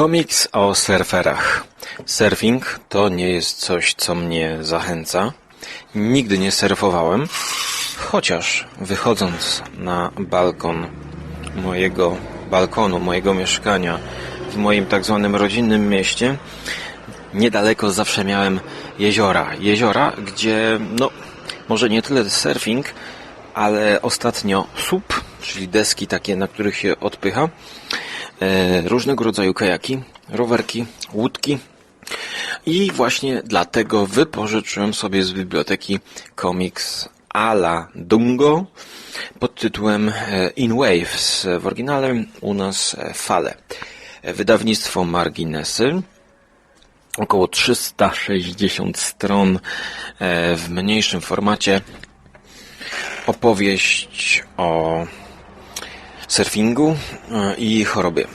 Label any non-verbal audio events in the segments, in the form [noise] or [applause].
Komiks o surferach. Surfing to nie jest coś, co mnie zachęca. Nigdy nie surfowałem, chociaż wychodząc na balkon mojego balkonu, mojego mieszkania w moim tak zwanym rodzinnym mieście, niedaleko zawsze miałem jeziora. Jeziora, gdzie, no, może nie tyle surfing, ale ostatnio SUP, czyli deski takie, na których się odpycha, różnego rodzaju kajaki, rowerki, łódki. I właśnie dlatego wypożyczyłem sobie z biblioteki komiks Ala Dungo pod tytułem e, In Waves, w oryginale u nas e, Fale. E, Wydawnictwo Marginesy, około 360 stron e, w mniejszym formacie. Opowieść o surfingu e, i chorobie.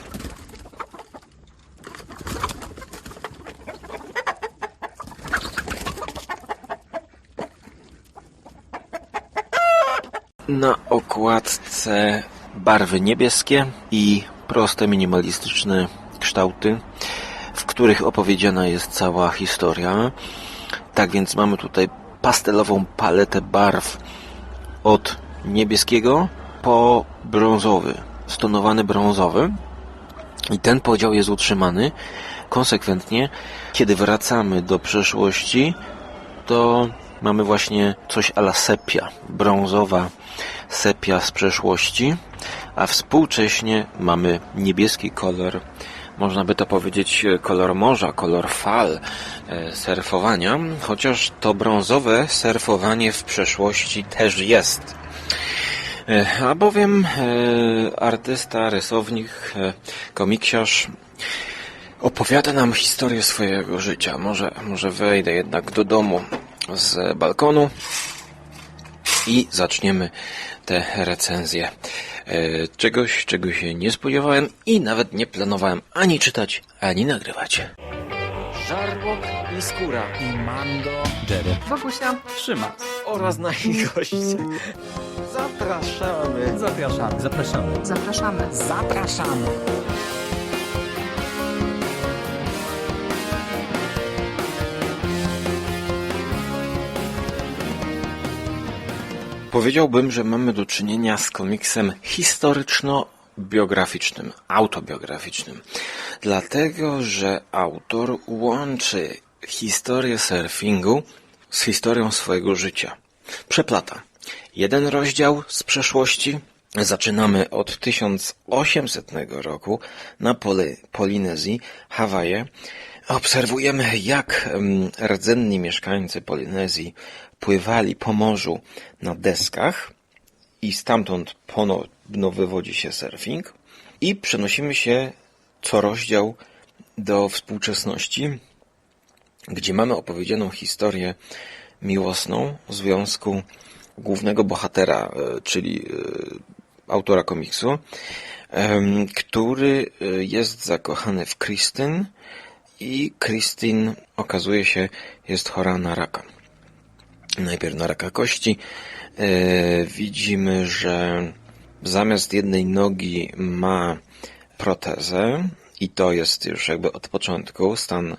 Na okładce barwy niebieskie i proste, minimalistyczne kształty, w których opowiedziana jest cała historia. Tak więc mamy tutaj pastelową paletę barw od niebieskiego po brązowy, stonowany brązowy. I ten podział jest utrzymany konsekwentnie. Kiedy wracamy do przeszłości, to mamy właśnie coś ala sepia, brązowa sepia z przeszłości, a współcześnie mamy niebieski kolor, można by to powiedzieć kolor morza, kolor fal e, surfowania, chociaż to brązowe surfowanie w przeszłości też jest. E, A bowiem e, artysta, rysownik, e, komiksiarz opowiada nam historię swojego życia. Może, może wejdę jednak do domu z balkonu i zaczniemy te recenzje. E, Czegoś, czego się nie spodziewałem i nawet nie planowałem ani czytać, ani nagrywać. Żarłok i skóra i Mando, Jerry, Bogusia. Trzyma. oraz nasi goście. Zapraszamy. Zapraszamy. Zapraszamy. Zapraszamy. Zapraszamy. Powiedziałbym, że mamy do czynienia z komiksem historyczno-biograficznym, autobiograficznym. Dlatego, że autor łączy historię surfingu z historią swojego życia. Przeplata. Jeden rozdział z przeszłości. Zaczynamy od 1800 roku na Poli- Polinezji, Hawaje. Obserwujemy, jak rdzenni mieszkańcy Polinezji pływali po morzu na deskach i stamtąd ponowno wywodzi się surfing i przenosimy się co rozdział do współczesności, gdzie mamy opowiedzianą historię miłosną związku głównego bohatera, e, czyli e, autora komiksu, który e, jest zakochany w Kristyn i Kristyn okazuje się jest chora na raka. Najpierw na raka kości. Widzimy, że zamiast jednej nogi ma protezę i to jest już jakby od początku stan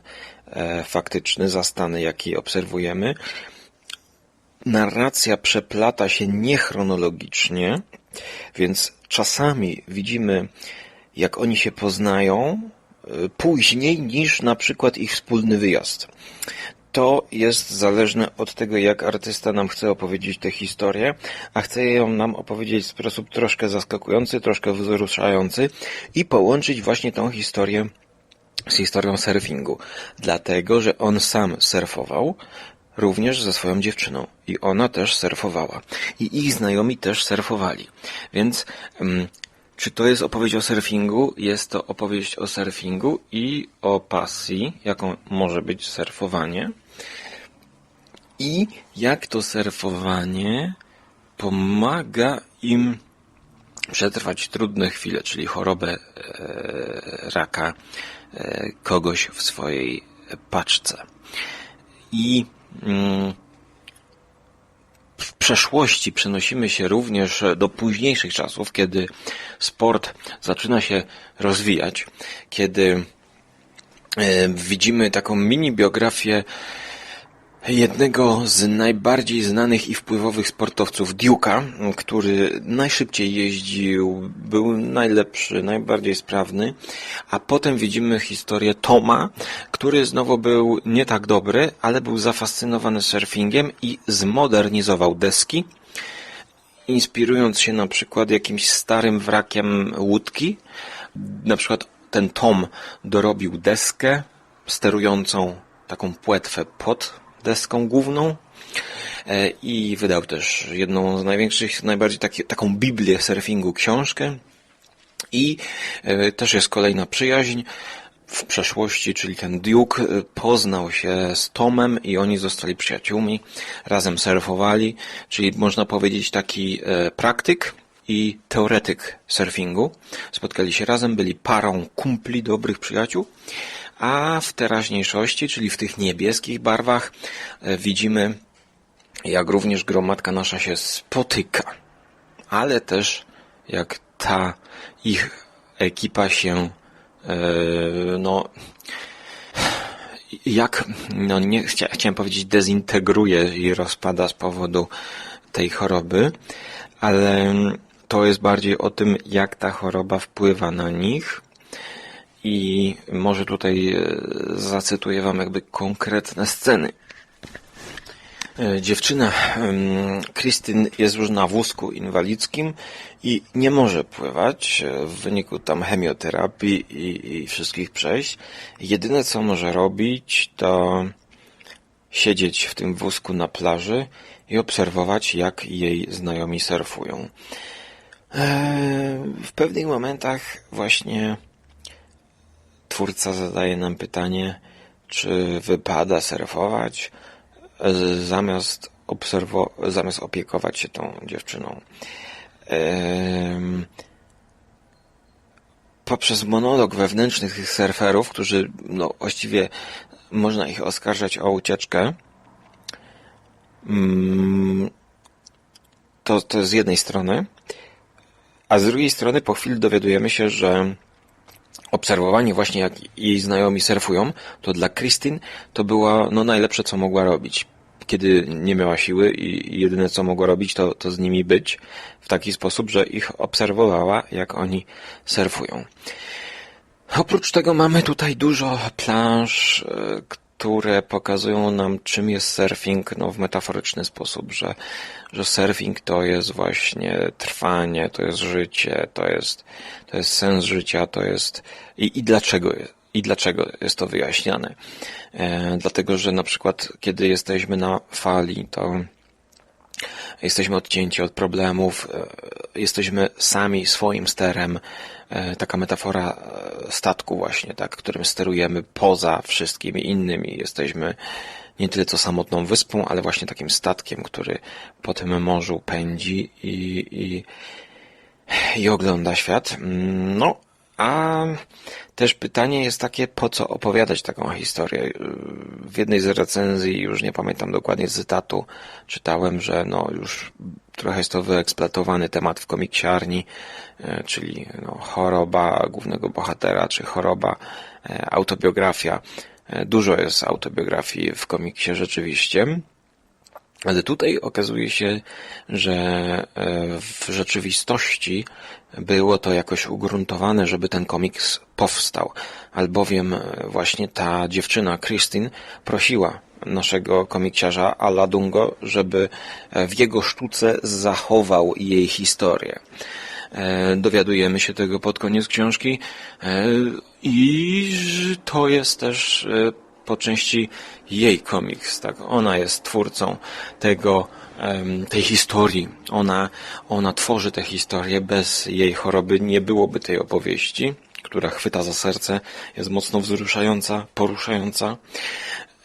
faktyczny, zastany jaki obserwujemy. Narracja przeplata się niechronologicznie, więc czasami widzimy, jak oni się poznają e, później niż na przykład ich wspólny wyjazd. To jest zależne od tego, jak artysta nam chce opowiedzieć tę historię, a chce ją nam opowiedzieć w sposób troszkę zaskakujący, troszkę wzruszający i połączyć właśnie tą historię z historią surfingu. Dlatego, że on sam surfował, również ze swoją dziewczyną. I ona też surfowała. I ich znajomi też surfowali. Więc mm, czy to jest opowieść o surfingu? Jest to opowieść o surfingu i o pasji, jaką może być surfowanie. I jak to surfowanie pomaga im przetrwać trudne chwile, czyli chorobę e, raka e, kogoś w swojej paczce. I w przeszłości przenosimy się również do późniejszych czasów, kiedy sport zaczyna się rozwijać, kiedy e, widzimy taką mini biografię jednego z najbardziej znanych i wpływowych sportowców Duke'a, który najszybciej jeździł, był najlepszy, najbardziej sprawny, a potem widzimy historię Toma, który znowu był nie tak dobry, ale był zafascynowany surfingiem i zmodernizował deski, inspirując się na przykład jakimś starym wrakiem łódki. Na przykład ten Tom dorobił deskę sterującą taką płetwę pod deską główną e, i wydał też jedną z największych, najbardziej taki, taką Biblię surfingu książkę i e, też jest kolejna przyjaźń w przeszłości, czyli ten Duke e, poznał się z Tomem i oni zostali przyjaciółmi, razem surfowali, czyli można powiedzieć taki praktyk i teoretyk surfingu. Spotkali się razem, byli parą kumpli, dobrych przyjaciół, a w teraźniejszości, czyli w tych niebieskich barwach e, widzimy jak również gromadka nasza się spotyka, ale też jak ta ich ekipa się e, no jak, no nie chcia, chciałem powiedzieć dezintegruje i rozpada z powodu tej choroby, ale to jest bardziej o tym, jak ta choroba wpływa na nich i może tutaj e, zacytuję wam jakby konkretne sceny. E, Dziewczyna em, Krystyn jest już na wózku inwalidzkim i nie może pływać e, w wyniku tam chemioterapii i, i wszystkich przejść. Jedyne co może robić to siedzieć w tym wózku na plaży i obserwować jak jej znajomi surfują. W pewnych momentach właśnie twórca zadaje nam pytanie, czy wypada surfować, zamiast obserwo- zamiast opiekować się tą dziewczyną. Poprzez monolog wewnętrznych tych surferów, którzy no, właściwie można ich oskarżać o ucieczkę, mm, to, to z jednej strony, a z drugiej strony po chwili dowiadujemy się, że obserwowanie właśnie jak jej znajomi surfują, to dla Christine to było no, najlepsze, co mogła robić. Kiedy nie miała siły i i jedyne, co mogła robić, to, to z nimi być w taki sposób, że ich obserwowała, jak oni surfują. Oprócz tego mamy tutaj dużo planż, e, które pokazują nam, czym jest surfing, no w metaforyczny sposób, że, że surfing to jest właśnie trwanie, to jest życie, to jest, to jest sens życia, to jest i, i dlaczego i dlaczego jest to wyjaśniane. E, dlatego, że na przykład kiedy jesteśmy na fali, to jesteśmy odcięci od problemów, e, jesteśmy sami swoim sterem. E, Taka metafora e, statku właśnie, tak, którym sterujemy poza wszystkimi innymi. Jesteśmy nie tyle co samotną wyspą, ale właśnie takim statkiem, który po tym morzu pędzi i, i, i ogląda świat. Mm, No, a też pytanie jest takie, po co opowiadać taką historię? W jednej z recenzji, już nie pamiętam dokładnie cytatu, czytałem, że no już trochę jest to wyeksploatowany temat w komiksiarni, e, czyli no, choroba głównego bohatera, czy choroba, e, autobiografia. E, Dużo jest autobiografii w komiksie rzeczywiście. Ale tutaj okazuje się, że w rzeczywistości było to jakoś ugruntowane, żeby ten komiks powstał, albowiem e, właśnie ta dziewczyna, Christine, prosiła naszego komiksiarza Ala Dungo, żeby e, w jego sztuce zachował jej historię. E, Dowiadujemy się tego pod koniec książki i to jest też po części jej komiks, tak? Ona jest twórcą tego, tej historii. Ona, ona tworzy tę historię. Bez jej choroby nie byłoby tej opowieści, która chwyta za serce, jest mocno wzruszająca, poruszająca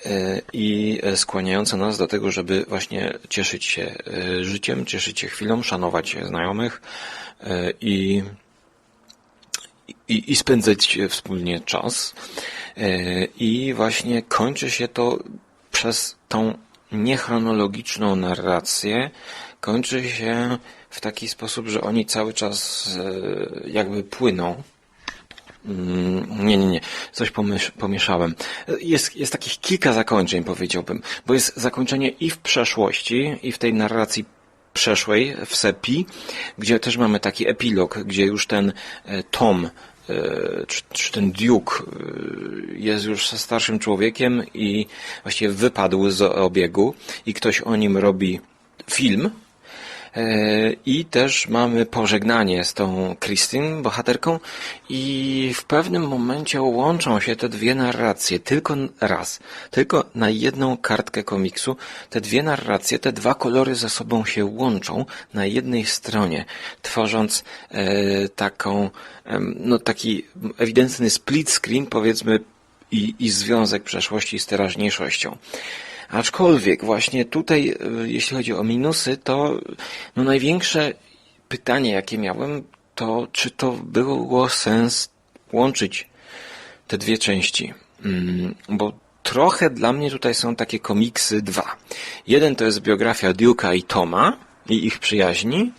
e, i skłaniająca nas do tego, żeby właśnie cieszyć się e, życiem, cieszyć się chwilą, szanować znajomych e, i i, i spędzać wspólnie czas. I właśnie kończy się to przez tą niechronologiczną narrację. Kończy się w taki sposób, że oni cały czas e, jakby płyną Mm, Nie, nie, nie. Coś pomieszałem. Jest, jest takich kilka zakończeń, powiedziałbym, bo jest zakończenie i w przeszłości, i w tej narracji przeszłej, w Sepi, gdzie też mamy taki epilog, gdzie już ten e, Tom, czy, czy ten Duke e, jest już starszym człowiekiem i właściwie wypadł z obiegu i ktoś o nim robi film, E, I też mamy pożegnanie z tą Christine, bohaterką, i w pewnym momencie łączą się te dwie narracje, tylko raz, tylko na jedną kartkę komiksu. Te dwie narracje, te dwa kolory ze sobą się łączą na jednej stronie, tworząc e, taką, no taki ewidentny split screen, powiedzmy, i, i związek przeszłości z teraźniejszością. Aczkolwiek właśnie tutaj, y, jeśli chodzi o minusy, to no największe pytanie, jakie miałem, to czy to było sens łączyć te dwie części. Mm, Bo trochę dla mnie tutaj są takie komiksy dwa. Jeden to jest biografia Duke'a i Toma i ich przyjaźni,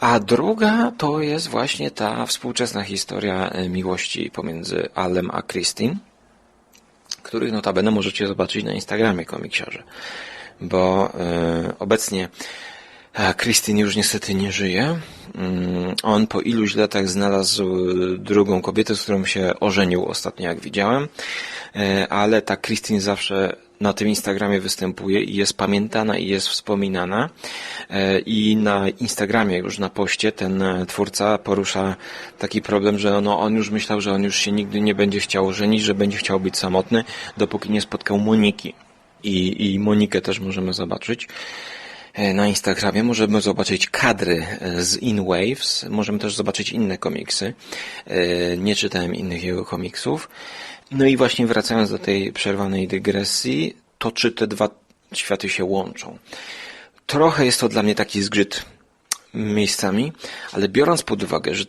a druga to jest właśnie ta współczesna historia e, miłości pomiędzy Alem a Christine których notabene możecie zobaczyć na Instagramie komiksiarze. Bo e, obecnie e, Christine już niestety nie żyje. Mm, On po iluś latach znalazł drugą kobietę, z którą się ożenił ostatnio, jak widziałem. E, Ale ta Christine zawsze na tym Instagramie występuje i jest pamiętana i jest wspominana. E, I na Instagramie już na poście ten e, twórca porusza taki problem, że no, on już myślał, że on już się nigdy nie będzie chciał żenić, że będzie chciał być samotny, dopóki nie spotkał Moniki. I, i Monikę też możemy zobaczyć e, na Instagramie. Możemy zobaczyć kadry z In Waves. Możemy też zobaczyć inne komiksy. Nie czytałem innych jego komiksów. No i właśnie wracając do tej przerwanej dygresji, to czy te dwa światy się łączą? Trochę jest to dla mnie taki zgrzyt miejscami, ale biorąc pod uwagę, że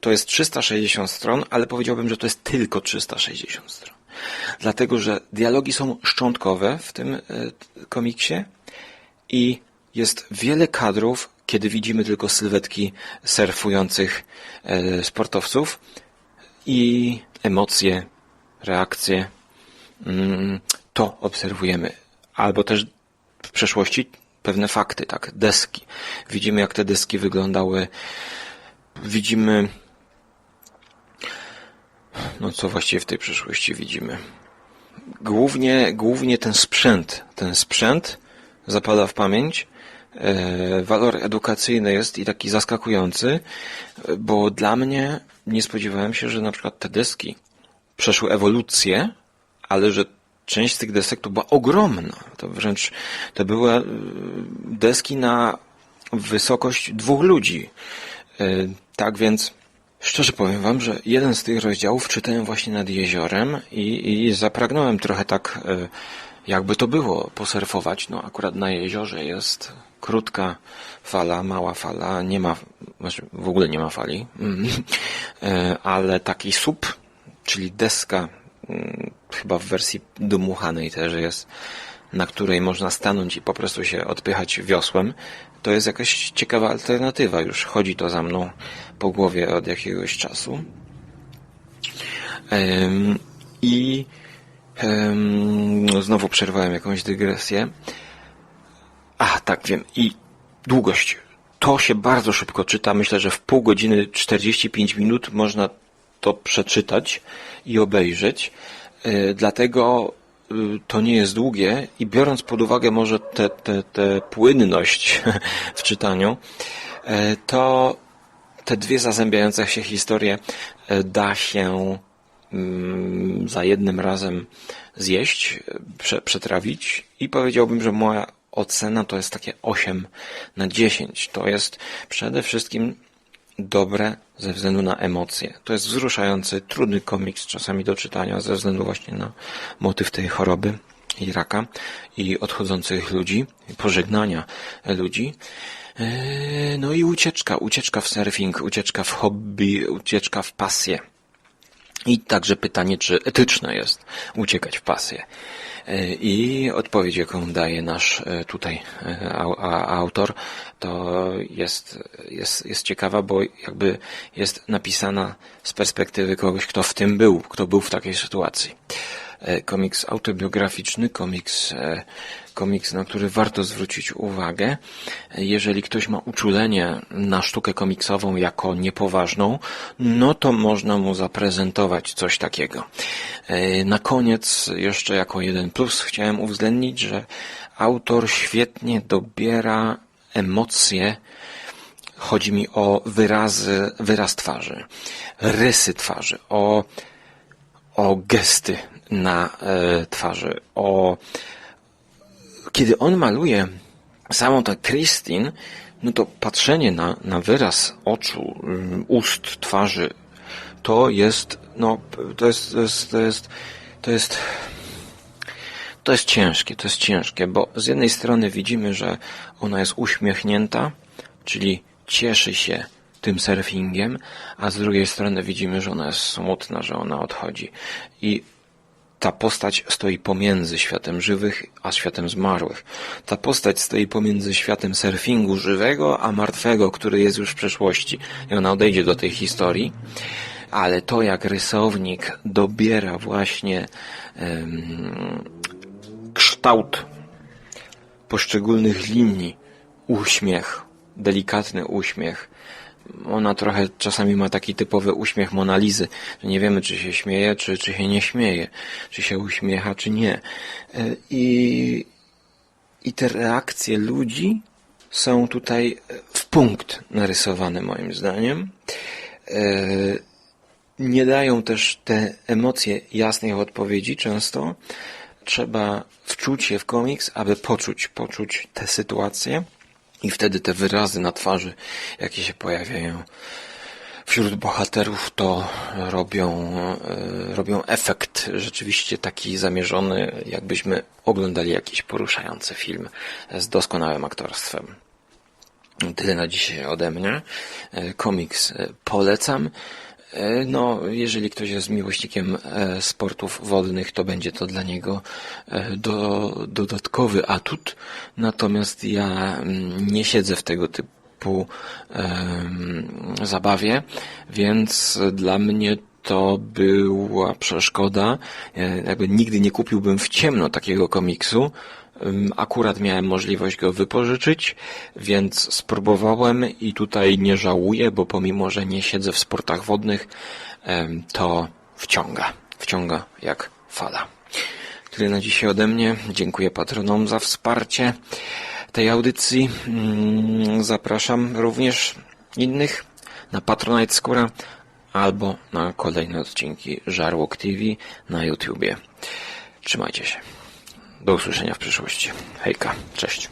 to jest 360 stron, ale powiedziałbym, że to jest tylko 360 stron. Dlatego, że dialogi są szczątkowe w tym e, komiksie i jest wiele kadrów, kiedy widzimy tylko sylwetki surfujących e, sportowców i emocje, reakcje, mm, to obserwujemy. Albo też w przeszłości pewne fakty, tak, deski. Widzimy, jak te deski wyglądały. Widzimy, no co właściwie w tej przeszłości widzimy. Głównie, głównie ten sprzęt, ten sprzęt zapada w pamięć. E, walor edukacyjny jest i taki zaskakujący, bo dla mnie nie spodziewałem się, że na przykład te deski przeszły ewolucję, ale że część z tych desek to była ogromna. To wręcz to były e, deski na wysokość dwóch ludzi. E, Tak więc szczerze powiem wam, że jeden z tych rozdziałów czytałem właśnie nad jeziorem i, i zapragnąłem trochę tak, e, jakby to było, posurfować. No akurat na jeziorze jest krótka fala, mała fala, nie ma, znaczy w ogóle nie ma fali, [laughs] ale taki słup, czyli deska, mm, chyba w wersji dmuchanej też jest, na której można stanąć i po prostu się odpychać wiosłem, to jest jakaś ciekawa alternatywa. Już chodzi to za mną po głowie od jakiegoś czasu. I no znowu przerwałem jakąś dygresję. A, tak, wiem. I długość. To się bardzo szybko czyta. Myślę, że w pół godziny 45 minut można to przeczytać i obejrzeć. E, Dlatego y, to nie jest długie i biorąc pod uwagę może tę te, te płynność [laughs] w czytaniu, e, to te dwie zazębiające się historie e, da się mm, za jednym razem zjeść, prze, przetrawić i powiedziałbym, że moja ocena to jest takie 8 na 10. To jest przede wszystkim dobre ze względu na emocje. To jest wzruszający, trudny komiks czasami do czytania ze względu właśnie na motyw tej choroby i raka i odchodzących ludzi, pożegnania ludzi. Eee, No i ucieczka, ucieczka w surfing, ucieczka w hobby, ucieczka w pasję. I także pytanie, czy etyczne jest uciekać w pasję. E, I odpowiedź, jaką daje nasz e, tutaj e, autor, to jest, jest, jest ciekawa, bo jakby jest napisana z perspektywy kogoś, kto w tym był, kto był w takiej sytuacji. Komiks autobiograficzny, komiks, komiks, na który warto zwrócić uwagę. Jeżeli ktoś ma uczulenie na sztukę komiksową jako niepoważną, no to można mu zaprezentować coś takiego. E, Na koniec, jeszcze jako jeden plus, chciałem uwzględnić, że autor świetnie dobiera emocje, Chodzi mi o wyrazy, wyraz twarzy, rysy twarzy, o, o gesty na e, twarzy, o kiedy on maluje samą tę Christine, no to patrzenie na, na wyraz oczu, ym, ust, twarzy, to jest, no, to jest, to jest, to jest, to jest, to jest ciężkie, to jest ciężkie, bo z jednej strony widzimy, że ona jest uśmiechnięta, czyli cieszy się tym surfingiem, a z drugiej strony widzimy, że ona jest smutna, że ona odchodzi. I ta postać stoi pomiędzy światem żywych a światem zmarłych. Ta postać stoi pomiędzy światem surfingu żywego a martwego, który jest już w przeszłości. I ona odejdzie do tej historii. Ale to, jak rysownik dobiera właśnie em, kształt poszczególnych linii, uśmiech, delikatny uśmiech. Ona trochę czasami ma taki typowy uśmiech Monalizy, że nie wiemy, czy się śmieje, czy, czy się nie śmieje, czy się uśmiecha, czy nie. E, I, I te reakcje ludzi są tutaj w punkt narysowane, moim zdaniem. E, nie dają też te emocje jasnych odpowiedzi często. Trzeba wczuć się w komiks, aby poczuć, poczuć tę sytuację i wtedy te wyrazy na twarzy, jakie się pojawiają wśród bohaterów, to robią, e, robią efekt rzeczywiście taki zamierzony, jakbyśmy oglądali jakiś poruszający film z doskonałym aktorstwem. Tyle na dzisiaj ode mnie. E, Komiks e, polecam. E, No, jeżeli ktoś jest miłośnikiem e, sportów wodnych, to będzie to dla niego e, do, dodatkowy atut. Natomiast ja mm, nie siedzę w tego typu zabawie, więc dla mnie to była przeszkoda. Jakby nigdy nie kupiłbym w ciemno takiego komiksu. Akurat miałem możliwość go wypożyczyć, więc spróbowałem i tutaj nie żałuję, bo pomimo, że nie siedzę w sportach wodnych, to wciąga. Wciąga jak fala. Tyle na dzisiaj ode mnie. Dziękuję patronom za wsparcie tej audycji. Mm, Zapraszam również innych na Patronite Skóra albo na kolejne odcinki Żarłok TV na YouTubie. Trzymajcie się. Do usłyszenia w przyszłości. Hejka, cześć.